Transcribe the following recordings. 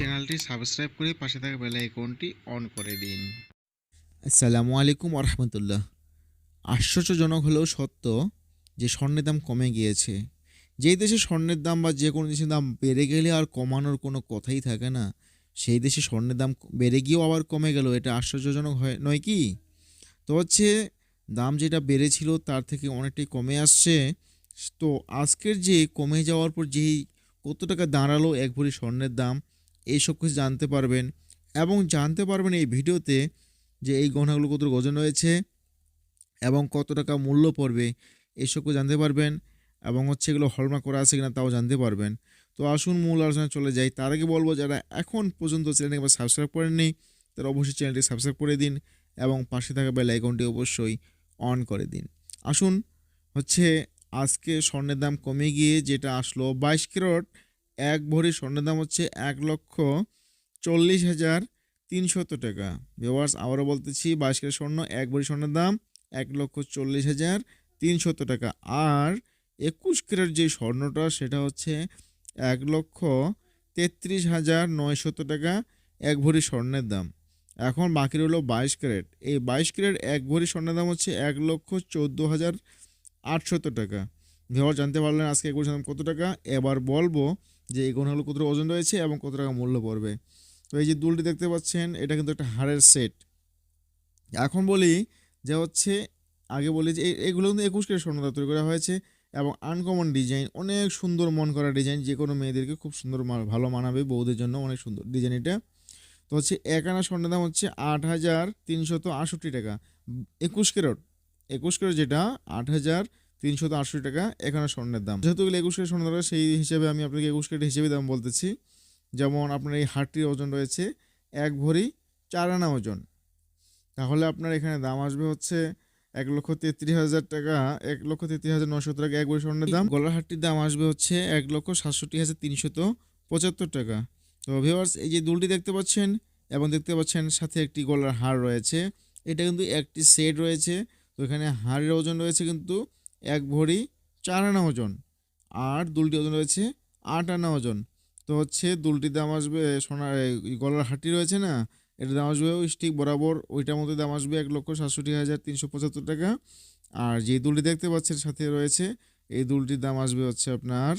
চ্যানেলটি সাবস্ক্রাইব করে পাশে থাকা বেল আইকনটি অন করে দিন। আসসালামু আলাইকুম রহমতুল্লাহ। আশ্চর্যজনক হলেও সত্য যে স্বর্ণের দাম কমে গিয়েছে। যেই দেশে স্বর্ণের দাম বা যে কোনো দেশের দাম বেড়ে গেলে আর কমানোর কোনো কথাই থাকে না, সেই দেশে স্বর্ণের দাম বেড়ে গিয়েও আবার কমে গেল, এটা আশ্চর্যজনক হয় নয় কি? তো হচ্ছে দাম যেটা বেড়েছিল তার থেকে অনেকটাই কমে আসছে। তো আজকের যে কমে যাওয়ার পর যেই কত টাকা দাঁড়াল এক ভরি স্বর্ণের দাম এইসব কিছু জানতে পারবেন এবং জানতে পারবেন এই ভিডিওতে যে এই গহনাগুলো কত ওজন রয়েছে এবং কত টাকা মূল্য পড়বে এসবও জানতে পারবেন এবং হচ্ছে এগুলো হলমার্ক করা আছে কিনা তাও জানতে পারবেন। তো আসুন মূল আলোচনায় চলে যাই। তার আগে বলব, যারা এখন পর্যন্ত চ্যানেলটি একবার সাবস্ক্রাইব করেননি, তারা অবশ্যই চ্যানেলটি সাবস্ক্রাইব করে দিন এবং পাশে থাকা বেল আইকনটি অবশ্যই অন করে দিন। আসুন হচ্ছে আজকে স্বর্ণের দাম কমে গিয়ে যেটা আসলো বাইশ ক্যারট এক ভরি স্বর্ণের দাম হচ্ছে এক লক্ষ চল্লিশ হাজার তিনশত টাকা। ভিওয়ার্স আবারও বলতেছি, বাইশ ক্যারেট স্বর্ণ, এক ভরি স্বর্ণের দাম এক লক্ষ চল্লিশ হাজার তিনশত টাকা। আর একুশ ক্যারেট যে স্বর্ণটা, সেটা হচ্ছে এক লক্ষ তেত্রিশ হাজার নয়শত টাকা, এক ভরি স্বর্ণের দাম। এখন বাকি রইল বাইশ ক্যারেট। এই বাইশ ক্যারেট এক ভরি স্বর্ণের দাম হচ্ছে এক লক্ষ চোদ্দ হাজার আটশত টাকা। ভিওয়ার জানতে পারলেন আজকে এক ভরি দাম কত টাকা। এবার বলব যে এই গহনাগুলো কত ওজন রয়েছে এবং কত টাকা মূল্য পড়বে। তো এই যে দুলটি দেখতে পাচ্ছেন, এটা কিন্তু একটা হাড়ের সেট। এখন বলি যে হচ্ছে, আগে বলি যে এগুলো কিন্তু একুশ কেজি স্বর্ণ দ্বারা তৈরি করা হয়েছে এবং আনকমন ডিজাইন অনেক সুন্দর মন করা ডিজাইন যে কোনো মেয়েদেরকে খুব সুন্দর ভালো মানাবে বউদের জন্য অনেক সুন্দর ডিজাইন এটা। তো হচ্ছে এক আনা স্বর্ণের দাম হচ্ছে আট হাজার তিনশত আষট্টি টাকা। একুশ ক্যারট একুশ ক্যারট যেটা আট হাজার তিনশত আটষট্টি টাকা এক আনা স্বর্ণের দাম। যেহেতু একুশ ক্যারট স্বর্ণ দ্বারা সেই হিসেবে আমি আপনাকে একুশ ক্যারট হিসেবে দাম বলতেছি। যেমন আপনার এই হাটটির ওজন রয়েছে এক ভরি চার আনা ওজন। তাহলে আপনার এখানে দাম আসবে হচ্ছে এক লক্ষ তেত্রিশ হাজার টাকা, এক লক্ষ তেত্রিশ হাজার নশো টাকা এক ভরি স্বর্ণের দাম। গলার হাটটির দাম আসবে হচ্ছে এক লক্ষ সাতষট্টি হাজার তিনশত পঁচাত্তর টাকা। তো ভিওয়ার্স এই যে দুলটি দেখতে পাচ্ছেন এবং দেখতে পাচ্ছেন সাথে একটি গলার হার রয়েছে। এটা কিন্তু একটি সেট রয়েছে। তো এখানে হাড়ের ওজন রয়েছে কিন্তু এক ভরি চার আনা ওজন। আর দুলটি ওজন রয়েছে আট আনা ওজন। তো হচ্ছে দুলটির দাম আসবে সোনার গলার হাটটি রয়েছে না এটার দাম আসবে ওই ঠিক বরাবর ওইটার মধ্যে দাম আসবে এক লক্ষ সাতষট্টি হাজার তিনশো পঁচাত্তর টাকা। আর যে দুলটি দেখতে পাচ্ছেন সাথে রয়েছে, এই দুলটির দাম আসবে হচ্ছে আপনার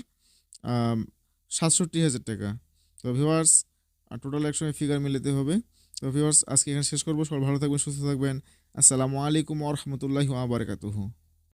সাতষট্টি হাজার টাকা। তো ভিওয়ার্স টোটাল একসঙ্গে ফিগার মিলাতে হবে। তো ভিওয়ার্স আজকে এখানে শেষ করব। সবাই ভালো থাকবেন, সুস্থ থাকবেন। আসসালামু আলাইকুম ওরহমতুল্লাহি আবরকাতুহু